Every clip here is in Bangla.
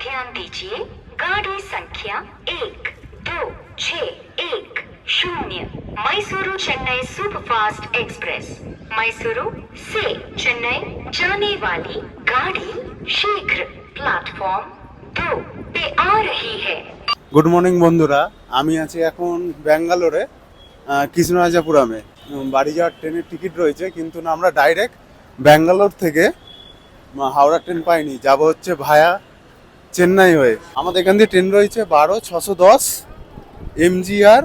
ध्यान दीजिए गाड़ी संख्या एक दो छ एक शून्य मैसूरू चेन्नई सुपरफास्ट एक्सप्रेस मैसूरू से चेन्नई जाने वाली गाड़ी शीघ्र प्लेटफॉर्म दो पे आ रही है গুড মর্নিং বন্ধুরা আমি আছি এখন ব্যাঙ্গালোরে আহ, কৃষ্ণরাজাপুরামে উম, বাড়ি যাওয়ার ট্রেনের টিকিট রয়েছে কিন্তু না আমরা ডাইরেক্ট ব্যাঙ্গালোর থেকে উম, হাওড়া ট্রেন পাইনি যাব হচ্ছে ভায়া চেন্নাই হয়ে। আমাদের এখান দিয়ে ট্রেন রয়েছে বারো, ছশো দশ এমজিআর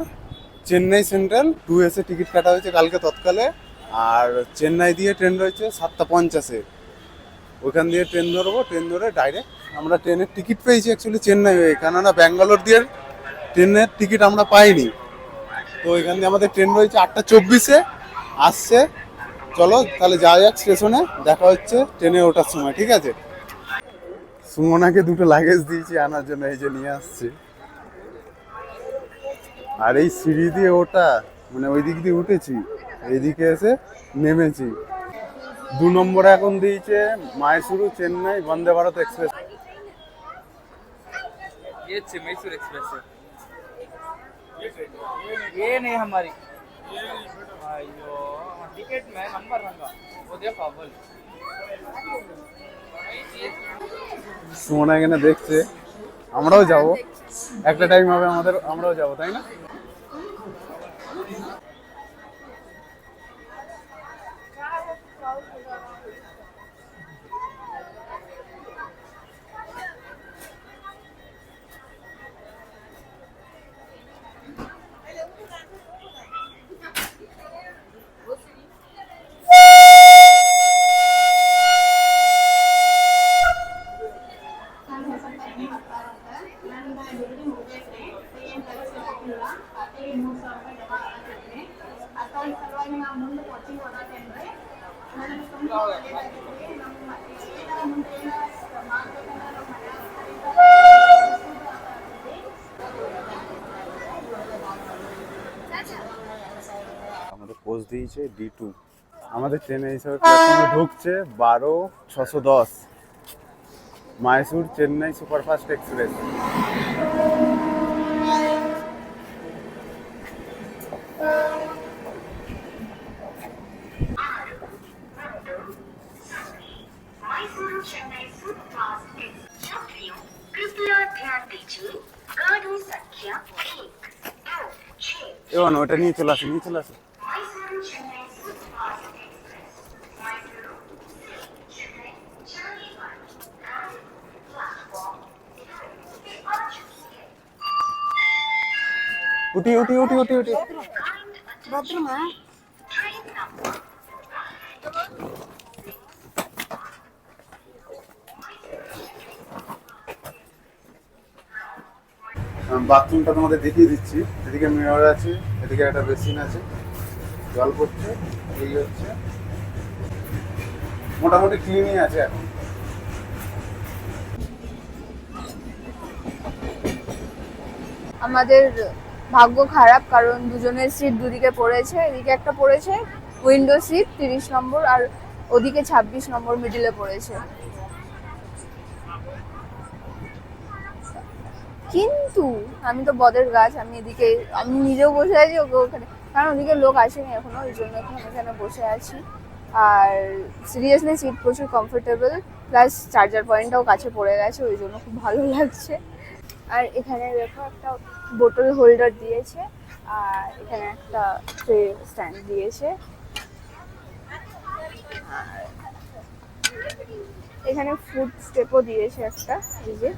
চেন্নাই সেন্ট্রাল টু এসে টিকিট কাটা হয়েছে কালকে তৎকালে। আর চেন্নাই দিয়ে ট্রেন রয়েছে সাতটা পঞ্চাশে। ওইখান দিয়ে ট্রেন ধরবো ট্রেন ধরে ডাইরেক্ট আমরা ট্রেনের টিকিট পেয়েছি অ্যাকচুয়ালি চেন্নাই হয়ে। কেননা ব্যাঙ্গালোর দিয়ে ট্রেনের টিকিট আমরা পাইনি। তো এখান দিয়ে আমাদের ট্রেন রয়েছে আটটা চব্বিশে। আসছে। চলো, তাহলে যাওয়া যাক স্টেশনে দেখা হচ্ছে ট্রেনে ওঠার সময়, ঠিক আছে? সুমনাকে দুটো লাগেজ দিয়েছি আনার জন্য এই যে নিয়ে আসছি আর এই সিঁড়ি দিয়ে ওটা মানে ওই দিক দিয়ে উঠেছি এইদিকে এসে নেমেছি দু নম্বরে এখন দিয়েছে মাইসুরু চেন্নাই বন্দে ভারত এক্সপ্রেস ये अच्छे मैसूर एक्सप्रेस है ये नहीं हमारी अयो टिकट में नंबर रंगा वो देखो बोल সুমনা এখানে দেখছে আমরাও যাব। একটা টাইম হবে আমাদের আমরাও যাব তাই না? এইচে ডি টু আমাদের ট্রেনে হিসাবে প্ল্যাটফর্মে ঢুকছে বারো ছশো দশ। Mysore Chennai superfast express. এবার ওটা নিয়ে চলে আসে নিয়ে চলে আসে। উঠি উঠি উঠি উঠি উঠি భద్రమా ట్రైన్ నంబర్ বাথরুমটা তোমাদের দেখিয়ে দিচ্ছি এদিকে মেয়র আছে এদিকে একটা বেসিন আছে জল পড়ছে এই হচ্ছে মোটামুটি ক্লিনই আছে এখন আমাদের ভাগ্য খারাপ, কারণ দুজনের সিট দুদিকে পড়েছে, এদিকে একটা পড়েছে উইন্ডো সিট তিরিশ নম্বর আর ওদিকে ছাব্বিশ নম্বর মিডিলে পড়েছে। কিন্তু আমি তো বদের গাছ, আমি এদিকে, আমি নিজেও বসে আছি ওকে ওখানে, কারণ ওদিকে লোক আসেনি এখনও ওই জন্য এখন এখানে বসে আছি। আর সিরিয়াসলি সিট প্রচুর কমফোর্টেবল প্লাস চার্জার পয়েন্টটাও কাছে পড়ে গেছে, ওই জন্য খুব ভালো লাগছে। আর এখানে দেখো একটা বোতল হোল্ডার দিয়েছে আর এখানে একটা ট্রে স্ট্যান্ড দিয়েছে। আর এখানে ফুড স্টেপও দিয়েছে একটা, এই যে।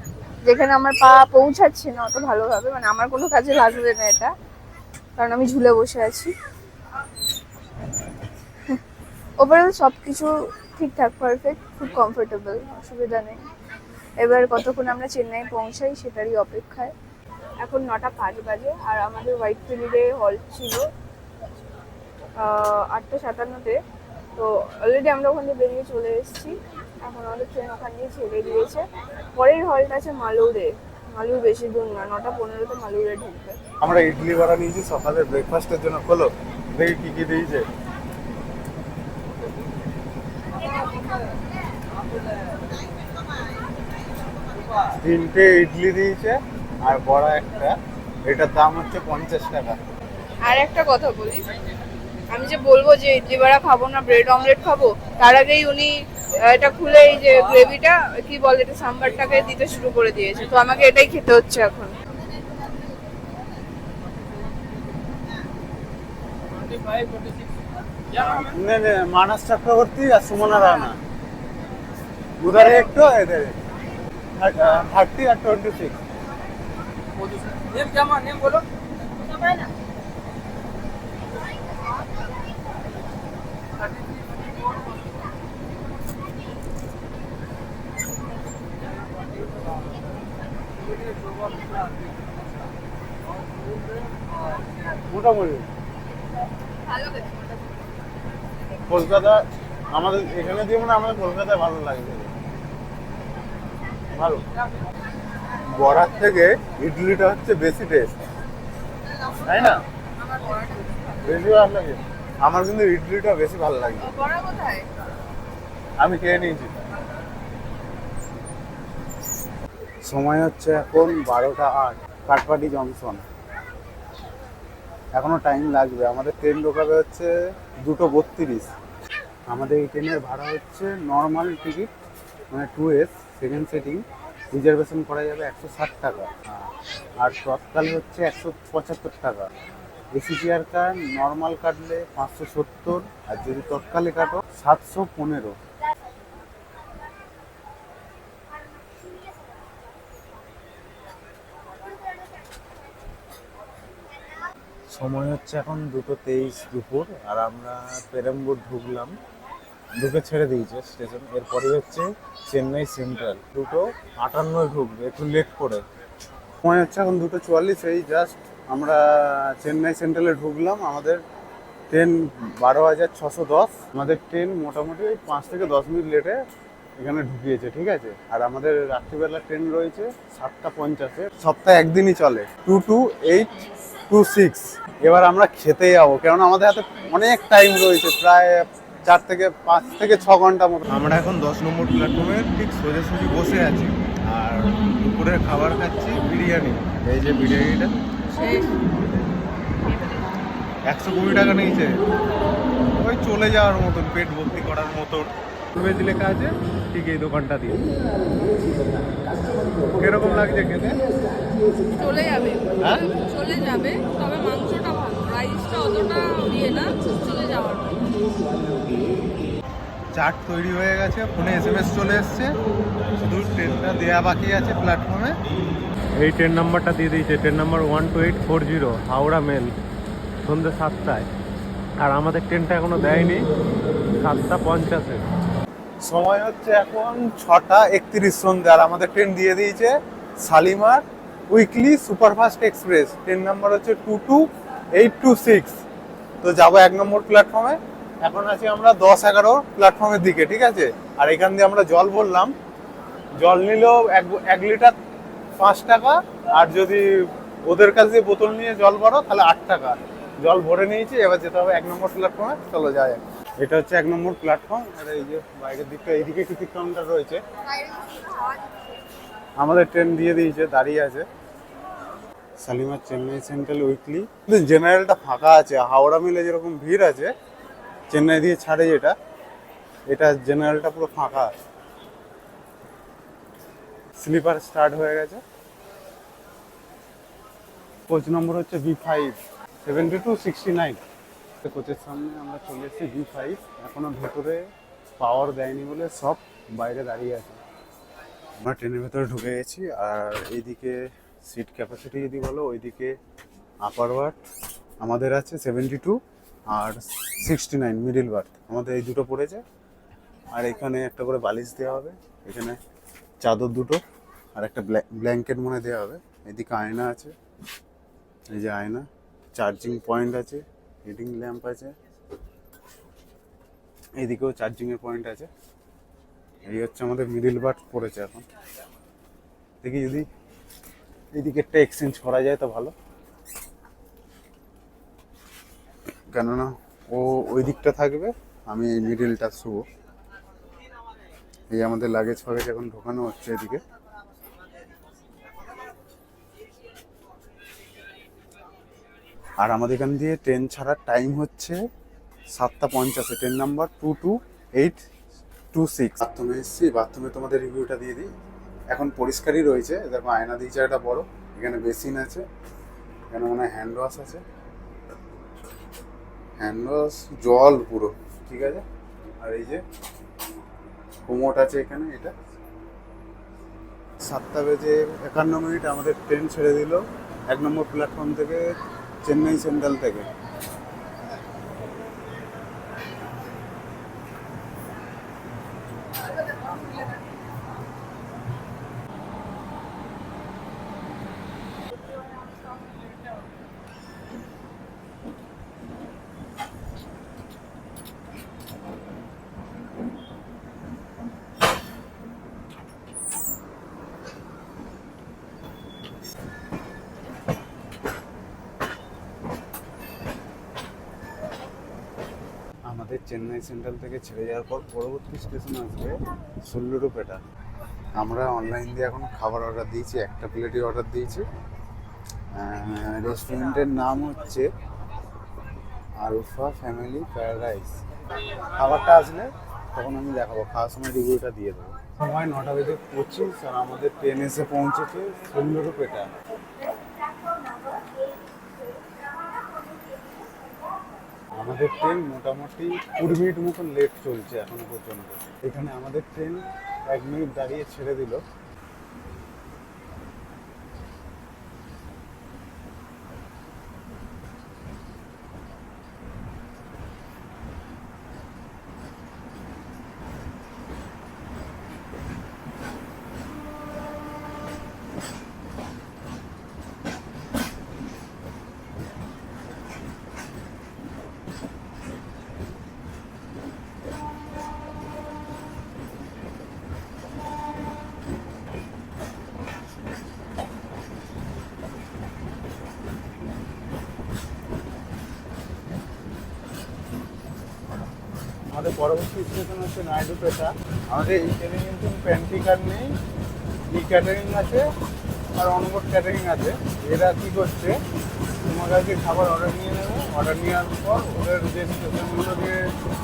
যেখানে আমার পা পৌঁছাচ্ছে না অত ভালোভাবে মানে আমার কোনো কাজে লাগবে না এটা, কারণ আমি ঝুলে বসে আছি। ওভারঅল সব কিছু ঠিকঠাক পারফেক্ট খুব কমফোর্টেবল অসুবিধা নেই। এবার কতক্ষণ আমরা চেন্নাই পৌঁছাই সেটারই অপেক্ষায়। এখন নটা পাঁচ বাজে আর আমাদের হোয়াইট ফিল্ডে হল ছিল আটটা সাতান্নতে। তো অলরেডি আমরা ওখান থেকে বেরিয়ে চলে এসেছি। এখন আমাদের ট্রেন ওখান দিয়ে ছেড়ে দিয়েছে। পরের হলটা আছে মালুরে। মালুর বেশি দূর না, নটা পনেরোতে মালুরে ঢুকবে। আমরা ইডলি ভাড়া নিয়েছি সকালের ব্রেকফাস্টের জন্য খোলো। দেখি কি কি দিয়েছে। তিনটে ইডলি দিয়েছে। আর বড় একটা এটার দাম হচ্ছে পঞ্চাশ টাকা। আর একটা কথা বলি আমি যে বলব যে ইডলি বড়া খাব না ব্রেড অমলেট খাব তার আগেই উনি এটা খুলে এই যে গ্রেভিটা কি বলে এটা সাম্বারটাকে দিতে শুরু করে দিয়েছে। তো আমাকে এটাই খেতে হচ্ছে এখন। মানস চক্রবর্তী আর সুমনা রানা। উদারে একটু এদের। থার্টি আর টোয়েন্টি সিক্স। नेम क्या मां नेम बोलो মোটামুটি ভালো খেতে। কলকাতা আমাদের এখানে দিয়ে মানে আমাদের কলকাতায় ভালো লাগে ভালো বড়ার থেকে ইডলিটা হচ্ছে বেশি টেস্ট তাই না? বেশি ভালো লাগে। আমার কিন্তু ইডলিটা বেশি ভালো লাগে। আমি খেয়ে নিয়েছি। সময় হচ্ছে এখন বারোটা আট কাটপাটি জংশন এখনও টাইম লাগবে। আমাদের ট্রেন ঢোকাবে হচ্ছে দুটো বত্রিশ। আমাদের এই ট্রেনের ভাড়া হচ্ছে নর্মাল টিকিট মানে two S second sitting reservation করা যাবে একশো ষাট টাকা। আর তৎকাল হচ্ছে একশো পঁচাত্তর টাকা। এসি চেয়ার কার নর্মাল কাটলে পাঁচশো সত্তর, আর যদি তৎকালে কাটো, সাতশো পনেরো। সময় হচ্ছে এখন দুটো তেইশ দুপুর, আর আমরা পেরম্বুর ঢুকলাম। ঢুকে ছেড়ে দিয়েছে স্টেশন। এরপরে হচ্ছে চেন্নাই সেন্ট্রাল। দুটো আটান্নয় ঢুকবে, একটু লেট করে। সময় হচ্ছে এখন দুটো চুয়াল্লিশ, এই জাস্ট আমরা চেন্নাই সেন্ট্রালে ঢুকলাম। আমাদের ট্রেন বারো হাজার ছশো দশ। আমাদের ট্রেন মোটামুটি ওই পাঁচ থেকে দশ মিনিট লেটে এখানে ঢুকিয়েছে, ঠিক আছে? আর আমাদের রাত্রিবেলা ট্রেন রয়েছে সাতটা পঞ্চাশে। সপ্তাহে একদিনই চলে two two eight two six এবার আমরা খেতে যাব, কেননা আমাদের হাতে অনেক টাইম রয়েছে, প্রায় চার থেকে পাঁচ থেকে ছ ঘণ্টা মতো। আমরা এখন দশ নম্বর প্ল্যাটফর্মে ঠিক সোজাসুজি বসে আছি। আর দুপুরের খাবার খাচ্ছি বিরিয়ানি। এই যে বিরিয়ানিটা। একশো কুড়ি টাকা নিয়েছে। ওই চলে যাওয়ার মতন পেট ভর্তি করার মতন। ভেজ লেখা আছে ঠিক এই দোকানটা দিয়ে। কীরকম লাগছে খেতে? চলে যাবে। হ্যাঁ? চলে যাবে তবে মাংসটা ভালো। রাইসটা অতটা ইয়ে না চলে যাওয়ার। চার্ট তৈরি হয়ে গেছে ফোনে এস এম এস চলে এসছে। শুধু ট্রেনটা দেয়া বাকি আছে প্ল্যাটফর্মে এই ট্রেন নাম্বারটা দিয়ে দিয়েছে train number one two eight four zero Howrah mail সন্ধ্যে সাতটায়। আর আমাদের ট্রেনটা এখনও দেয়নি সাতটা পঞ্চাশে। সময় হচ্ছে এখন ছটা একত্রিশ সন্ধ্যে আর আমাদের ট্রেন দিয়ে দিয়েছে Shalimar weekly superfast express. Train number হচ্ছে two two eight two six তো যাব এক নম্বর প্ল্যাটফর্মে এখন আছি আমরা দশ এগারো প্ল্যাটফর্মের দিকে, ঠিক আছে? আর এখান দিয়ে আমরা জল ভরলাম। জল নিলেও এক এক লিটার পাঁচ টাকা, আর যদি ওদের কাছ দিয়ে বোতল নিয়ে জল ভরো, তাহলে আট টাকা। জল ভরে নিয়েছি, এবার যেতে হবে এক নম্বর প্ল্যাটফর্মে চলো যায় এটা হচ্ছে এক নম্বর প্ল্যাটফর্ম আর এই যে বাইরের দিকটা, এইদিকে টিকিট কাউন্টার রয়েছে। আমাদের ট্রেন দিয়ে দিয়েছে, দাঁড়িয়ে আছে। Shalimar Chennai central weekly. জেনারেলটা ফাঁকা আছে, হাওড়া মিলে যেরকম ভিড় আছে চেন্নাই দিয়ে ছাড়ে যেটা, এটা জেনারেলটা পুরো ফাঁকা স্লিপার স্টার্ট হয়ে গেছে। কোচ নম্বর হচ্ছে V five seventy two sixty nine কোচের সামনে আমরা চলে এসেছি ভি ফাইভ এখনও ভেতরে পাওয়ার দেয়নি বলে সব বাইরে দাঁড়িয়ে আছে। আমরা ট্রেনের ভেতরে ঢুকে গেছি, আর এইদিকে সিট ক্যাপাসিটি যদি বলো, ওইদিকে আপার ওয়ার্ড আমাদের আছে সেভেন্টি টু আর সিক্সটি নাইন মিডিল বার্থ আমাদের এই দুটো পড়েছে। আর এখানে একটা করে বালিশ দেওয়া হবে। এখানে চাদর দুটো। আর একটা ব্ল্যাঙ্কেট মনে দেওয়া হবে। এদিকে আয়না আছে। এই যে আয়না। চার্জিং পয়েন্ট আছে। হিটিং ল্যাম্প আছে। এইদিকেও চার্জিং এর পয়েন্ট আছে। এই হচ্ছে আমাদের মিডিল বার্থ পড়েছে এখন। দেখি যদি এই দিকেরটা এক্সচেঞ্জ করা যায় তো ভালো। কেননা ও ওই দিকটা থাকবে, আমি এই মিডিলটা শুব। এই আমাদের লাগেজ ফাগেজ এখন ঢোকানো হচ্ছে এদিকে। আর আমাদের এখান দিয়ে ট্রেন ছাড়ার টাইম হচ্ছে সাতটা পঞ্চাশে। Train number two two eight two six বাথরুমে এসছি বাথরুমে তোমাদের রিভিউটা দিয়ে দিই। এখন পরিষ্কারই রয়েছে দেখো আয়না দিয়েছে একটা বড়, এখানে বেসিন আছে, এখানে মনে হয় হ্যান্ড ওয়াশ আছে। হ্যান্ড জল পুরো, ঠিক আছে? আর এই যে কোমোট আছে এখানে, এটা। সাতটা বেজে একান্ন মিনিট, আমাদের ট্রেন ছেড়ে দিল। এক নম্বর প্ল্যাটফর্ম থেকে, চেন্নাই সেন্ট্রাল থেকে আমাদের চেন্নাই সেন্ট্রাল থেকে ছেড়ে যাওয়ার পর পরবর্তী স্টেশন আসবে সুল্লুরুপেটা আমরা অনলাইন দিয়ে এখন খাবার অর্ডার দিয়েছি, একটা প্লেটই অর্ডার দিয়েছি। রেস্টুরেন্টের নাম হচ্ছে আলফা ফ্যামিলি রাইস খাবারটা আসলে তখন আমি দেখাবো, খাওয়ার সময় রিভিউটা দিয়ে দেবো। সময় নটা বেজে পঁচিশ আর আমাদের ট্রেন এসে পৌঁছেছে সুল্লুরুপেটা আমাদের ট্রেন মোটামুটি কুড়ি মিনিট মতন লেট চলছে এখনও পর্যন্ত। এখানে আমাদের ট্রেন এক মিনিট দাঁড়িয়ে ছেড়ে দিল। আমাদের পরবর্তী স্টেশন হচ্ছে নাইডুপেটা। আমাদের এই ট্রেনে কিন্তু প্যান্ট্রি কার নেই, ই ক্যাটারিং আছে, আর অনবোর্ড ক্যাটারিং আছে। এরা কী করছে, তোমার কাছে খাবার অর্ডার নিয়ে নেবে অর্ডার নেওয়ার পর ওদের যে স্টেশনগুলো দিয়ে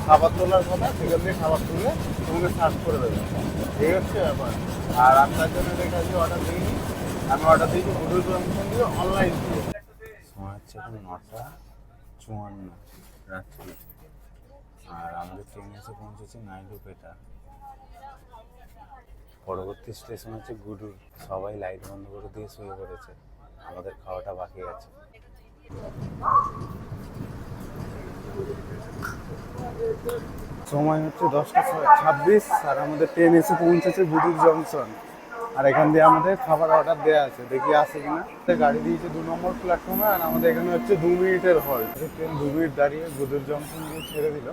খাবার তোলার কথা সেখান থেকে খাবার তুলে তোমাকে সার্চ করে দেবে। এই হচ্ছে ব্যাপার। আর আপনার জন্য দেখা যাচ্ছে অর্ডার দিইনি আমি অর্ডার দিয়েছি গুগল জংশন দিয়ে অনলাইন দিয়ে। সময় নটা চুয়ান্ন, রাত্রি। আর আমাদের ট্রেন এসে পৌঁছেছে নাইডুপেটা। পরবর্তী স্টেশন হচ্ছে গুডুর। সবাই লাইট বন্ধ করে দিয়ে শুয়ে পড়েছে। আমাদের খাওয়াটা বাকি আছে। সময় হচ্ছে দশটা ছাব্বিশ, আর আমাদের ট্রেন এসে পৌঁছেছে গুডুর জংশন আর এখান দিয়ে আমাদের খাবার অর্ডার দেওয়া আছে। দেখি আসে কিনা। গাড়ি দিয়েছে দু নম্বর প্ল্যাটফর্মে আর আমাদের এখানে হচ্ছে দু মিনিটের হল ট্রেন দু মিনিট দাঁড়িয়ে গুদুর জংশন দিয়ে ছেড়ে দিল।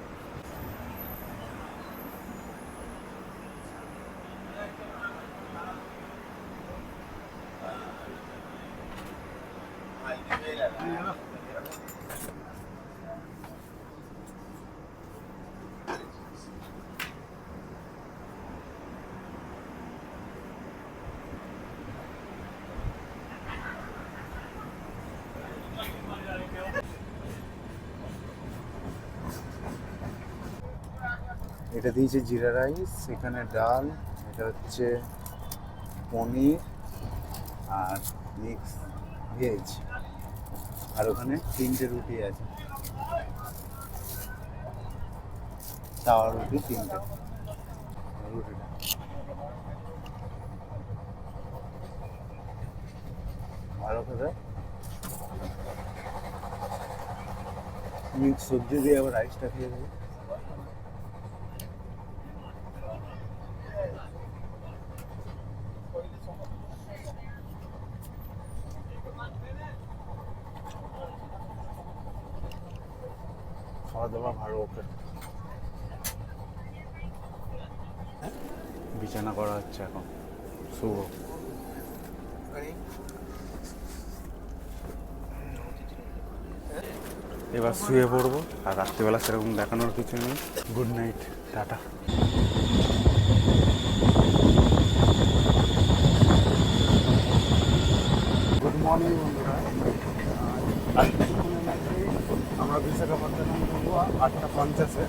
এটা দিয়েছে জিরা রাইস, এখানে ডাল, এটা হচ্ছে পনির আর মিক্স ভেজ। আর ওখানে তিনটে রুটি আছে। চাওয়া রুটি তিনটে। রুটিটা ভালো করে মিক্স সবজি দিয়ে আবার রাইসটা খেয়ে দেবো এবার শুয়ে পড়ব আর রাত্রিবেলা সেরকম দেখানোর কিছু নেই। Good night tata. Good morning বন্ধুরা। আমরা বিশাখাপত্তনম আটটা পঞ্চাশে।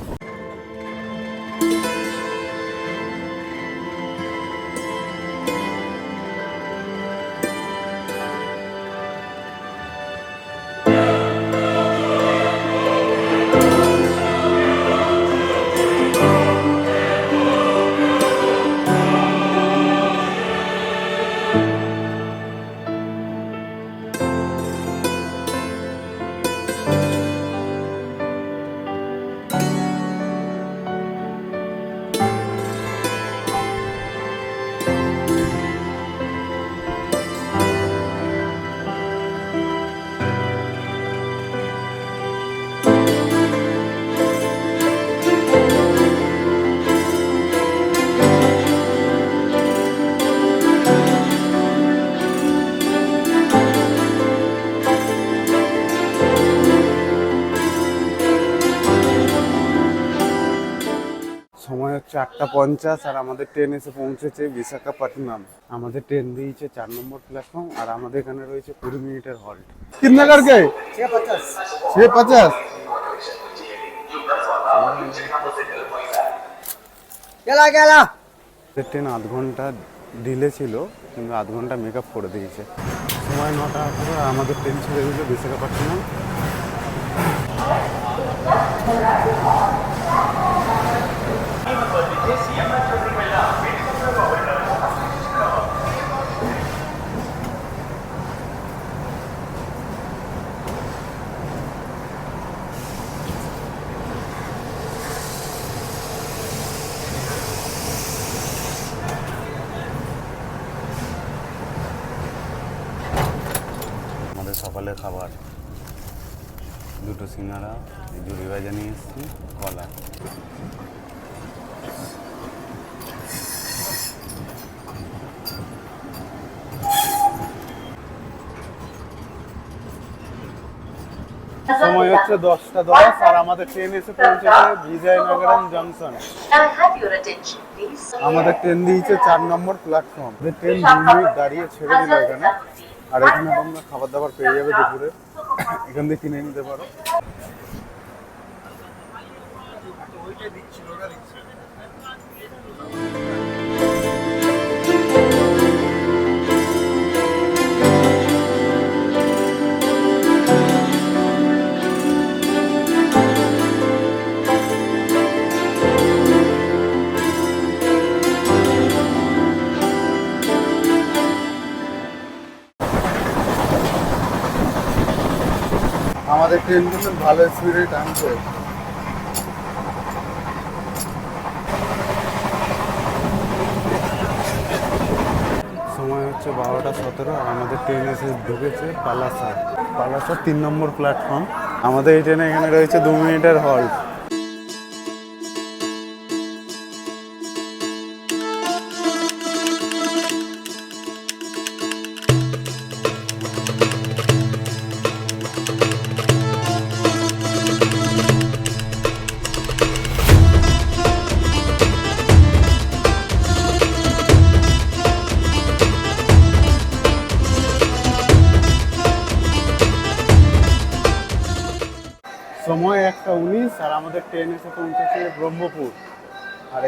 চারটা পঞ্চাশ আর আমাদের ট্রেন এসে পৌঁছেছে বিশাখাপট্টনম। আমাদের ট্রেন দিয়েছে চার নম্বর প্ল্যাটফর্ম আর আমাদের এখানে রয়েছে কুড়ি মিনিটের হল্ট কিতনা করকে ছে পচাশ গেলা। গেলা ট্রেন আধ ঘণ্টা ডিলে ছিল কিন্তু আধ ঘণ্টা মেক আপ করে দিয়েছে। সময় নটা আঠারো আর আমাদের ট্রেন ছেড়ে দিল বিশাখাপট্টনম আমাদের সকালের খাবার। দুটো সিঙ্গাড়া জুড়ি ভাজা নিয়ে এসেছি কলা। সময় হচ্ছে দশটা দশ আর আমাদের ট্রেন এসে পৌঁছেছে বিজয়নগরম জংশন. আমাদের ট্রেন দিয়েছে চার নম্বর প্ল্যাটফর্ম ট্রেন দু মিনিট দাঁড়িয়ে ছেড়ে দিল এখানে। আর এখানে তোমরা খাবার দাবার পেয়ে যাবে দুপুরে। এখান থেকে কিনে নিতে পারো। আমাদের ট্রেন কিন্তু ভালো স্পিডে টানছে। সময় হচ্ছে বারোটা সতেরো আমাদের ট্রেন এসে ঢুকেছে পালাসা। পালাসা তিন নম্বর প্ল্যাটফর্ম আমাদের এই ট্রেনে এখানে রয়েছে দু মিনিটের হল্ট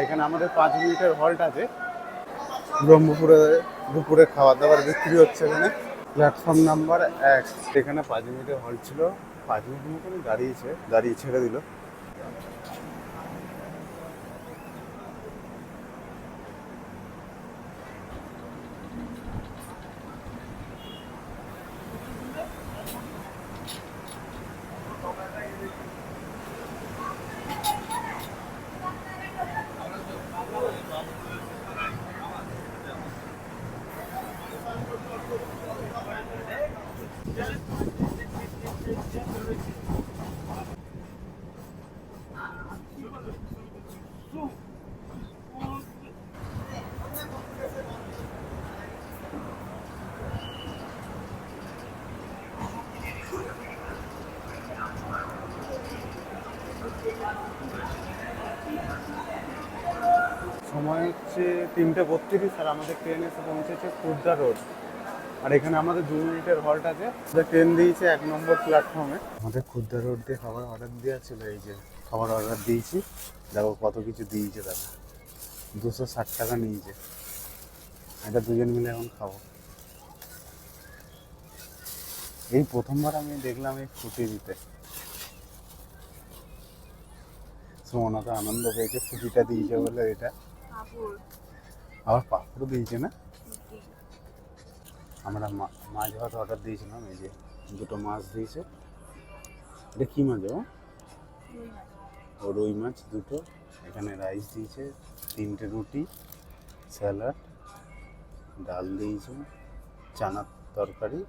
এখানে আমাদের পাঁচ মিনিটের হল্ট আছে। ব্রহ্মপুরে দুপুরে খাবার দাবার বিক্রি হচ্ছে এখানে। প্ল্যাটফর্ম নাম্বার এক এখানে পাঁচ মিনিটের হল্ট ছিল। পাঁচ মিনিট মতন দাঁড়িয়েছে, দাঁড়িয়ে ছেড়ে দিল সময় হচ্ছে তিনটে বত্রিশ, আর আমাদের ট্রেন এসে পৌঁছেছে খুর্দা রোড আর এখানে আমাদের দু মিনিটের হল্ট আছে। ট্রেন দিয়েছে এক নম্বর প্ল্যাটফর্মে আমাদের খুর্দা রোড দিয়ে খাবার অর্ডার দেওয়া ছিল, এই যে খাবার অর্ডার দিয়েছি। দেখো কত কিছু দিয়েছে দাদা। দুশো ষাট টাকা নিয়েছে। এটা দুজন মিলে এখন খাব। এই প্রথমবার আমি দেখলাম এই ফুটি দিতে। সুমনা তো আনন্দ পেয়েছে ফুটিটা দিয়েছে বলে এটা। আবার পাপড় দিয়েছে না? আমরা মা- মাছ ভাত অর্ডার দিয়েছিলাম এই যে দুটো মাছ দিয়েছে। এটা কী মাছ ও রুই মাছ দুটো এখানে রাইস দিয়েছে তিনটে রুটি স্যালাড ডাল দিয়েছে চানার তরকারি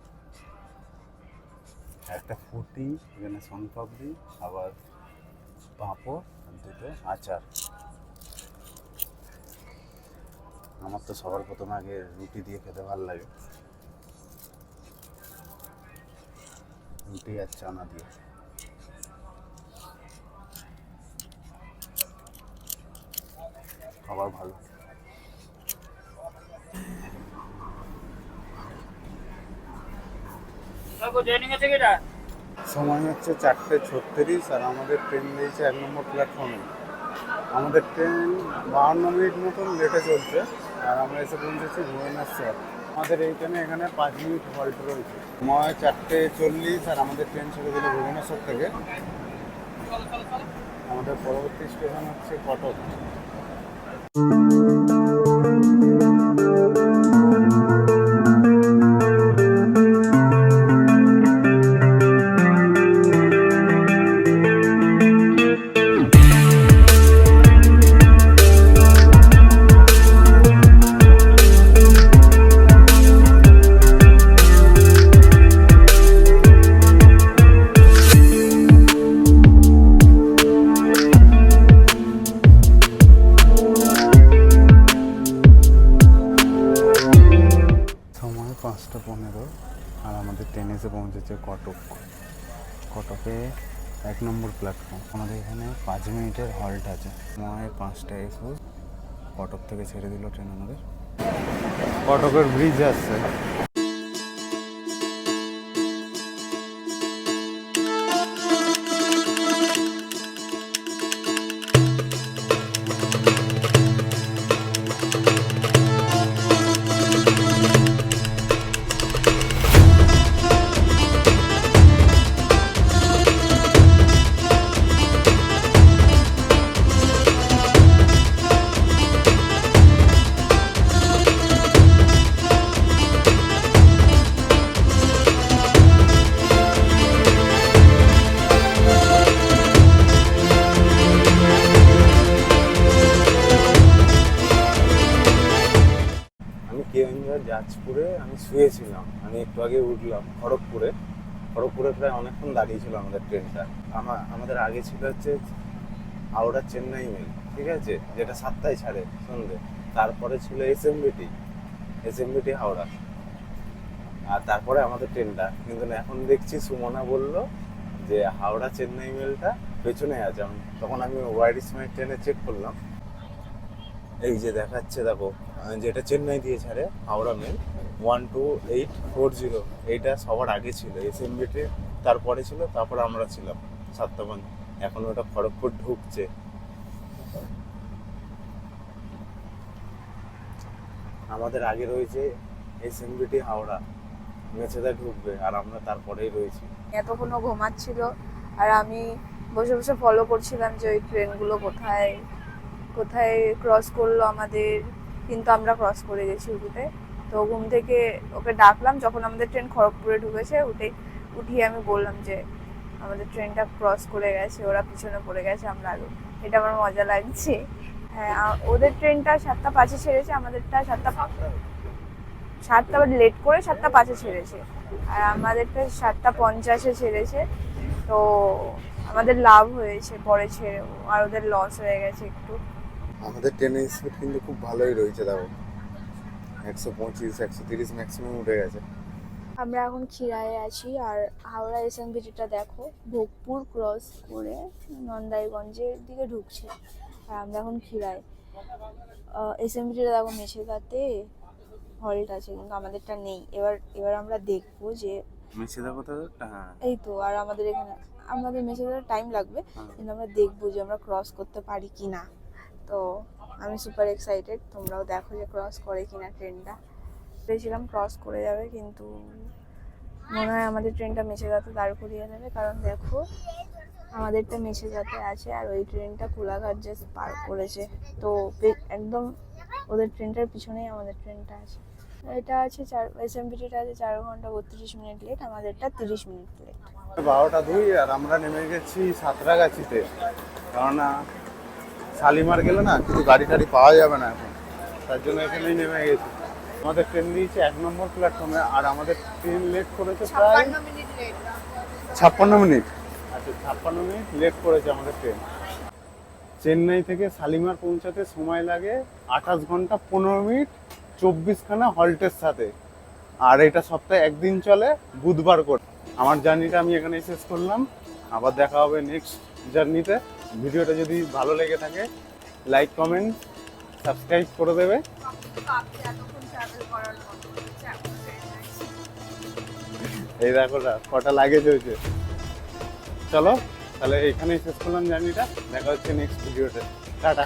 একটা ফুটি এখানে সোনপাপড়ি আবার পাঁপড় দুটো আচার। আমার তো সবার প্রথমে আগে রুটি দিয়ে খেতে ভালো লাগে। রুটি আর চানা দিয়ে। খাবার ভালো। সময় হচ্ছে চারটে ছত্রিশ আর আমাদের ট্রেন দিয়েছে এক নম্বর প্ল্যাটফর্মে আমাদের ট্রেন বাহান্ন মিনিট মতন লেটে চলছে। আর আমরা এসে পৌঁছেছি ভুবনেশ্বর। আমাদের এইখানে এখানে পাঁচ মিনিট হল্ট রয়েছে। সময় চারটে চল্লিশ আর আমাদের ট্রেন ছেড়ে দিল ভুবনেশ্বর থেকে। আমাদের পরবর্তী স্টেশন হচ্ছে কটক। ট্রেন এসে পৌঁছেছে কটক। কটকে এক নম্বর প্ল্যাটফর্ম আমাদের এখানে পাঁচ মিনিটের হল্ট আছে। সময় পাঁচটা একুশ। কটক থেকে ছেড়ে দিল ট্রেন আমাদের। কটকের ব্রিজ আসছে। জাজপুরে আমি শুয়েছিলাম। আমি একটু আগে উঠলাম খড়গপুরে। খড়গপুরে প্রায় অনেকক্ষণ দাঁড়িয়েছিল আমাদের ট্রেনটা। আমার আমাদের আগে ছিল হচ্ছে হাওড়া চেন্নাই মেল ঠিক আছে? যেটা সাতটায় ছাড়ে সন্ধে। তারপরে ছিল এসএমবিটি এসএমবিটি হাওড়া। আর তারপরে আমাদের ট্রেনটা। কিন্তু এখন দেখছি সুমনা বলল যে হাওড়া চেন্নাই মেলটা পেছনে আছে। তখন আমি ওয়াইড স্মাইল ট্রেনে চেক করলাম। এই যে দেখাচ্ছে, দেখো। যেটা চেন্নাই দিয়ে ছাড়ে Howrah mail one two eight four zero এইটা সবার আগে ছিল এসএমবিতে তারপরে ছিল, তারপরে আমরা ছিলাম সাতটা পাঁচ এখন ওটা খড়গপুর ঢুকছে। আমাদের আগে রয়েছে এসএমবিটি হাওড়া, মেছেদা ঢুকবে, আর আমরা তারপরেই রয়েছি। এতক্ষণও ঘুমাচ্ছিল, আর আমি বসে বসে ফলো করছিলাম যে ওই ট্রেনগুলো কোথায় কোথায় ক্রস করল আমাদের। কিন্তু আমরা ক্রস করে গেছি উঠতে। তো ঘুম থেকে ওকে ডাকলাম, যখন আমাদের ট্রেন খড়গপুরে ঢুকেছে, উঠে, উঠিয়ে আমি বললাম যে, আমাদের ট্রেনটা ক্রস করে গেছে, ওরা পিছনে পড়ে গেছে, আমরা আগে এটা আমার মজা লাগছে। হ্যাঁ ওদের ট্রেনটা সাতটা পাঁচে ছেড়েছে, আমাদেরটা সাতটা সাতটা লেট করে সাতটা পাঁচে ছেড়েছে। আর আমাদেরটা সাতটা পঞ্চাশে ছেড়েছে। তো আমাদের লাভ হয়েছে, পরে ছেড়ে, আর ওদের লস হয়ে গেছে একটু। আমাদের ট্রেনের স্পিড কিন্তু খুব ভালোই রয়েছে দেখো। একশো পঁচিশ একশো তিরিশ ম্যাক্সিমাম উঠে গেছে। আমরা এখন খিরায়ে আছি আর হাওড়া এসএমবিটিটা দেখো ভোগপুর ক্রস করে নন্দাইগঞ্জের দিকে ঢুকছে আর আমরা এখন খিরায়। এসএমবিটিটা দেখো মেছেদাতে হল্ট আছে কিন্তু আমাদেরটা নেই। এবার এবার আমরা দেখব যে মেছেদা কোথাও হ্যাঁ। এই তো আর আমাদের এখানে আমাদের মেসেজের টাইম লাগবে হ্যাঁ। কিন্তু আমরা দেখব যে আমরা ক্রস করতে পারি কি না তো আমি সুপার এক্সাইটেড তোমরাও দেখো যে ক্রস করে কিনা ট্রেনটা ভেবেছিলাম ক্রস করে যাবে, কিন্তু মনে হয় আমাদের ট্রেনটা মেছেদাতে দাঁড় করিয়ে দেবে কারণ দেখো আমাদেরটা মেছেদাতে আছে, আর ওই ট্রেনটা কোলাঘাট যে পার করেছে। তো একদম ওদের ট্রেনটার পিছনেই আমাদের ট্রেনটা আছে। এটা আছে চার এস এম এসএমপিটিটা আছে চার ঘণ্টা বত্রিশ মিনিট লেট আমাদেরটা তিরিশ মিনিট লেট বারোটা দুই, আর আমরা নেমে গেছি সাঁতরাগাছিতে। কেননা শালিমার গেলে না কিছু গাড়ি টাড়ি পাওয়া যাবে না এখন। তার জন্য এখানেই নেমে গেছি। আমাদের ট্রেন দিয়েছে এক নম্বর প্ল্যাটফর্মে আর আমাদের ট্রেন লেট করেছে প্রায় ছাপ্পান্ন মিনিট আচ্ছা ছাপ্পান্ন মিনিট লেট করেছে আমাদের ট্রেন চেন্নাই থেকে শালিমার পৌঁছাতে সময় লাগে আঠাশ ঘণ্টা পনেরো মিনিট চব্বিশখানা হল্টের সাথে। আর এটা সপ্তাহে একদিন চলে বুধবার করে। আমার জার্নিটা আমি এখানেই শেষ করলাম। আবার দেখা হবে নেক্সট জার্নিতে ভিডিওটা যদি ভালো লেগে থাকে লাইক কমেন্ট সাবস্ক্রাইব করে দেবে। এই দেখো, কটা লাগেজ হয়েছে। চলো, তাহলে এখানেই শেষ করলাম জার্নিটা। দেখা হচ্ছে নেক্সট ভিডিওতে টাটা।